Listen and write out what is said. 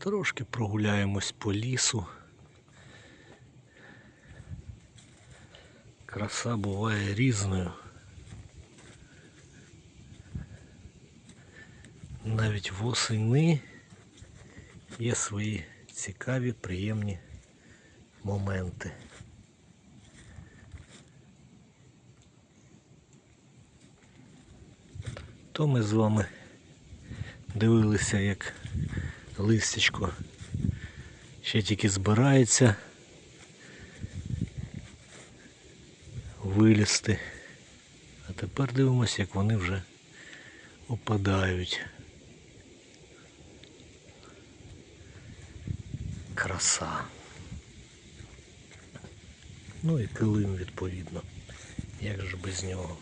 Трошки прогуляємось по лісу. Краса буває різною. Навіть восени є свої цікаві, приємні моменти. То ми з вами дивилися, як листячко ще тільки збирається вилізти. А тепер дивимося, як вони вже опадають. Краса. Ну і килим відповідно. Як же без нього?